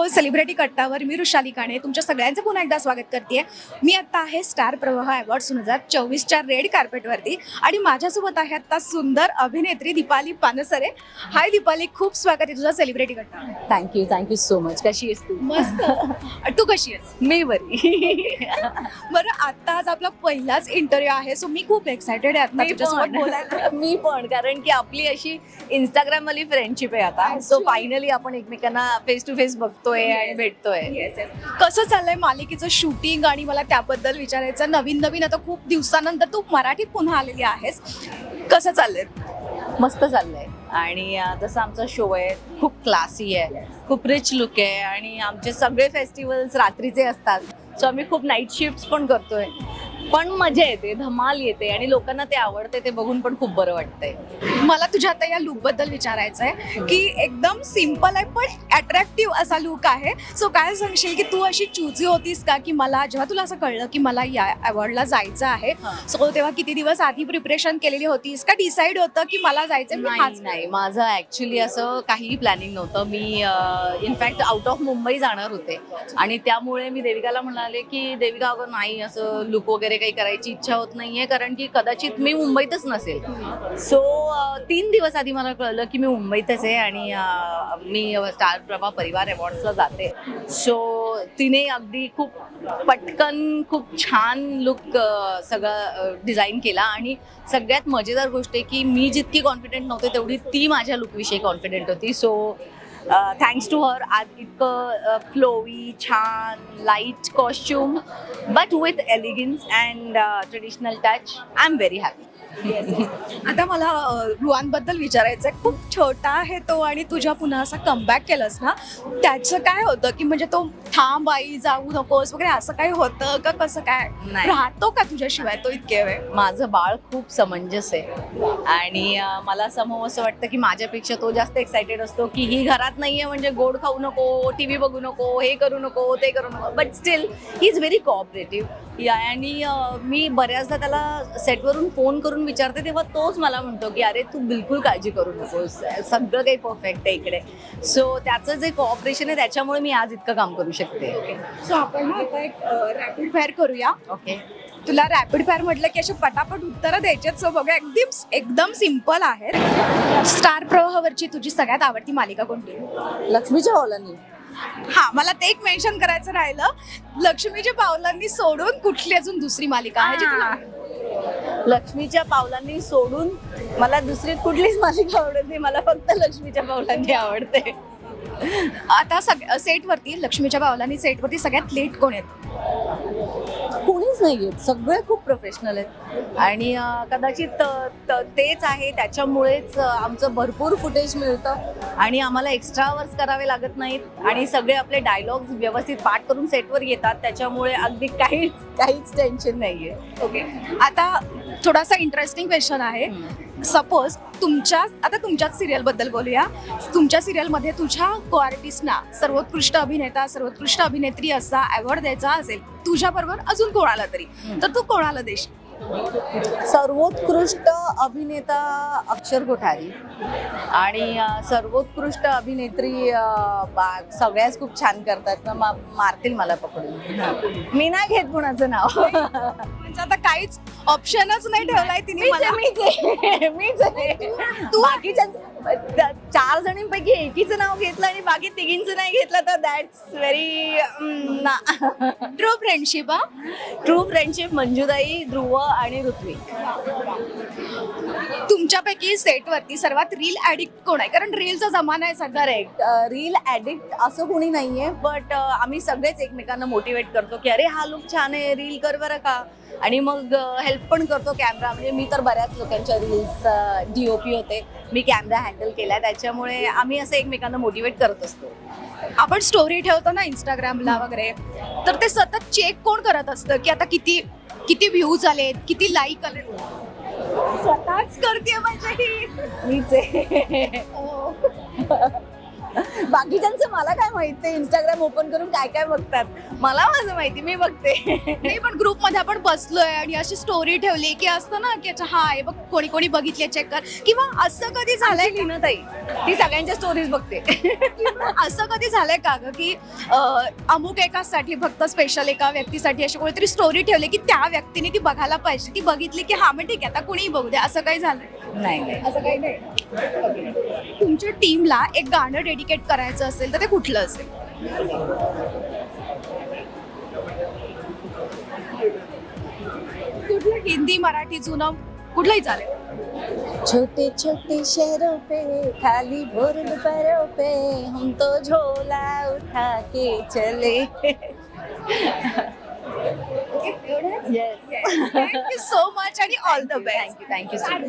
Hello celebrity कट्टावर मी रुशाली काणे तुमच्या सगळ्यांचं पुन्हा एकदा स्वागत करते मी आता आहे स्टार प्रवाह अवॉर्ड दोन हजार चोवीसच्या रेड कार्पेटवरती आणि माझ्यासोबत आहे आता सुंदर अभिनेत्री दीपाली पानसरे. हाय दीपाली खूप स्वागत आहे तुझा सेलिब्रिटी कट्टा. थँक्यू थँक्यू सो मच कशी आहेस तू? मस्त. तू कशी आहेस? मी बरी. बरं आता आज आपला पहिलाच इंटरव्ह्यू आहे सो मी खूप एक्सायटेड आहे आता तुझ्यासोबत बोलायला. मी पण कारण की आपली अशी इंस्टाग्राम वाली फ्रेंडशिप आहे आता. सो. फायनली आपण एकमेकांना फेस टू फेस बघतोय आणि भेटतोय. कसं चाललंय मालिकेचं शूटिंग आणि मला त्याबद्दल विचारायचं? नवीन नवीन आता खूप दिवसानंतर तू मराठीत पुन्हा आलेली आहेस. कसं चाललंय? मस्त चाललंय. आणि जसं आमचा शो आहे. खूप क्लासी आहे. खूप रिच लुक आहे. आणि आमचे सगळे फेस्टिवल्स रात्रीचे असतात. सो आम्ही खूप नाईट शिफ्ट पण करतोय. पण मजा येते धमाल येते आणि लोकांना ते आवडते ते बघून पण खूप बरं वाटतंय. मला तुझ्या आता या लुकबद्दल विचारायचं आहे की एकदम सिंपल आहे पण अट्रॅक्टिव्ह असा लुक आहे. सो काय सांगशील की तू अशी चुजी होतीस का की मला जेव्हा तुला असं कळलं की मला या अवॉर्डला जायचं आहे. सो तेव्हा किती दिवस आधी प्रिपरेशन केलेली होतीस का डिसाईड होतं की मला जायचं नाही माझं ऍक्च्युली असं काहीही प्लॅनिंग नव्हतं. मी in fact out of Mumbai जाणार होते. आणि त्यामुळे मी देविकाला म्हणाले की देविका अगं नाही असं लुक वगैरे काही करायची इच्छा होत नाहीये कारण की कदाचित मी मुंबईतच नसेल. सो तीन दिवस आधी मला कळलं की मी मुंबईतच आहे आणि मी स्टार प्रभा परिवार अवॉर्ड्सला जाते. सो तिने अगदी खूप पटकन खूप छान लुक सगळं डिझाईन केला आणि सगळ्यात मजेदार गोष्ट आहे की मी जितकी कॉन्फिडेंट नव्हते तेवढी ती माझ्या लुकविषयी कॉन्फिडेंट होती. सो थँक्स टू हर आज इतकं फ्लोवी छान light costume but with elegance and traditional touch I am very happy आता मला अं, रुहानबद्दल विचारायचं आहे. खूप छोटा आहे तो आणि तुझ्या पुन्हा असा कमबॅक केलंस ना? त्याचं काय होतं की म्हणजे तो थांब आई जाऊ नकोस वगैरे असं काही होतं का? कसं काय. राहतो का तुझ्याशिवाय तो इतके वेळ? माझं बाळ खूप समंजस आहे. आणि मला समोर असं वाटतं की माझ्यापेक्षा तो जास्त एक्सायटेड असतो की ही घरात नाहीये म्हणजे गोड खाऊ नको टी व्ही बघू नको हे करू नको ते करू नको. But still he is very cooperative आणि मी बऱ्याचदा त्याला सेटवरून फोन करून विचारते तेव्हा तोच मला म्हणतो की अरे तू बिलकुल काळजी करू नकोस. सगळं काही परफेक्ट आहे इकडे. सो त्याचं जे कोऑपरेशन आहे त्याच्यामुळे मी आज इतकं काम करू शकते. सो आपण ना आता एक रॅपिड फायर करूया. ओके तुला रॅपिड फायर म्हटलं की असे पटापट उत्तरं द्यायचे सो बघा एकदम एकदम सिंपल आहे स्टार प्रवाहावरची तुझी सगळ्यात आवडती मालिका कोणती? लक्ष्मीच्या हॉलांनी हा मला ते एक मेन्शन करायचं राहिलं. लक्ष्मीच्या पावलांनी सोडून कुठली अजून दुसरी मालिका आहे? लक्ष्मीच्या पावलांनी सोडून मला दुसरी कुठलीच मालिका आवडत नाही. मला फक्त लक्ष्मीच्या पावलांनी आवडते. आता सग सेटवरती लक्ष्मीच्या पावलांनी सेटवरती सगळ्यात लेट कोण आहेत? कोणीच नाही आहेत सगळे खूप प्रोफेशनल आहेत. आणि अं, कदाचित अं, त- तेच आहे. त्याच्यामुळेच अं, आमचं भरपूर फुटेज मिळतं. आणि आम्हाला एक्स्ट्रा आवर्स करावे लागत नाहीत. आणि सगळे आपले डायलॉग्स व्यवस्थित पाठ करून सेटवर येतात. त्याच्यामुळे अगदी काहीच काहीच टेन्शन नाही आहे ओके आता थोडासा इंटरेस्टिंग क्वेश्चन आहे. सपोज तुमच्या आता तुमच्याच सिरियलबद्दल बोलूया. तुमच्या सिरियलमध्ये तुझ्या को आर्टिस्टना सर्वोत्कृष्ट अभिनेता सर्वोत्कृष्ट अभिनेत्री असा अवॉर्ड द्यायचा असेल तुझ्या बरोबर अजून कोणाला तरी? तर तू कोणाला देशील? सर्वोत्कृष्ट अभिनेता अक्षर कोठारी. आणि सर्वोत्कृष्ट अभिनेत्री सगळ्याच खूप छान करतात. ना मा- मारतील मला पकडून. मी नाही घेत कुणाचं नाव. म्हणजे आता काहीच ऑप्शनच नाही ठेवलाय तिने मला आहे, मीच आहे, मीच आहे. तू- बाकीच्या चार जणींपैकी एकीचं नाव घेतलं आणि बाकी तिघींचं नाही घेतलं तर दॅट्स व्हेरी ट्रू फ्रेंडशिप हा? ट्रू फ्रेंडशिप मंजुताई ध्रुव आणि ऋत्विक. तुमच्यापैकी सेटवरती सर्वात रील ऍडिक्ट कोण आहे? कारण रीलचा जमाना आहे सध्या. करेक्ट रील ऍडिक्ट असं कोणी नाहीये बट आम्ही सगळेच एकमेकांना मोटिवेट करतो की अरे हा लुक छान आहे रील कर बरं का. आणि मग हेल्प पण करतो कॅमेरा म्हणजे मी तर बऱ्याच लोकांच्या रील्स डीओपी होते. मी कॅमेरा हँडल केला. त्याच्यामुळे आम्ही असं एकमेकांना मोटिवेट करत असतो. आपण स्टोरी ठेवतो ना इंस्टाग्रामला वगैरे तर ते सतत चेक कोण करत असतं? की आता किती किती व्ह्यूज आलेत? किती लाईक आले स्वतःच करते म्हणजे ही. मीच बाकीच्यांचं मला काय माहिती इंस्टाग्राम ओपन करून काय काय बघतात? मला माझं माहिती मी बघते. नाही पण ग्रुपमध्ये आपण बसलोय आणि अशी स्टोरी ठेवली की असतं ना की अच्छा हा हे बघ कोणी कोणी बघितली चेक कर. किंवा असं कधी झालंय झालंय ताई ती सगळ्यांच्या स्टोरीज बघते. असं कधी झालंय का ग की अमुक एकासाठी फक्त स्पेशल एका व्यक्तीसाठी अशी कोणीतरी स्टोरी ठेवली की त्या व्यक्तीने ती बघायला पाहिजे ती बघितली की हा मग ठीक आहे आता कुणीही बघू दे असं काही झालंय? नाही नाही. असं काही नाही? तुमच्या टीमला एक गाणं डेडिकेट करायचं असेल तर ते कुठलं असेल? कुठलं हिंदी मराठी जुनं कुठलंही चालेल. छोटे छोटे शहरों पे खाली भोर दोपहरों पे हम तो झोला उठा के चले। थँक्यू सो मच आणि all the best thank you thank you so much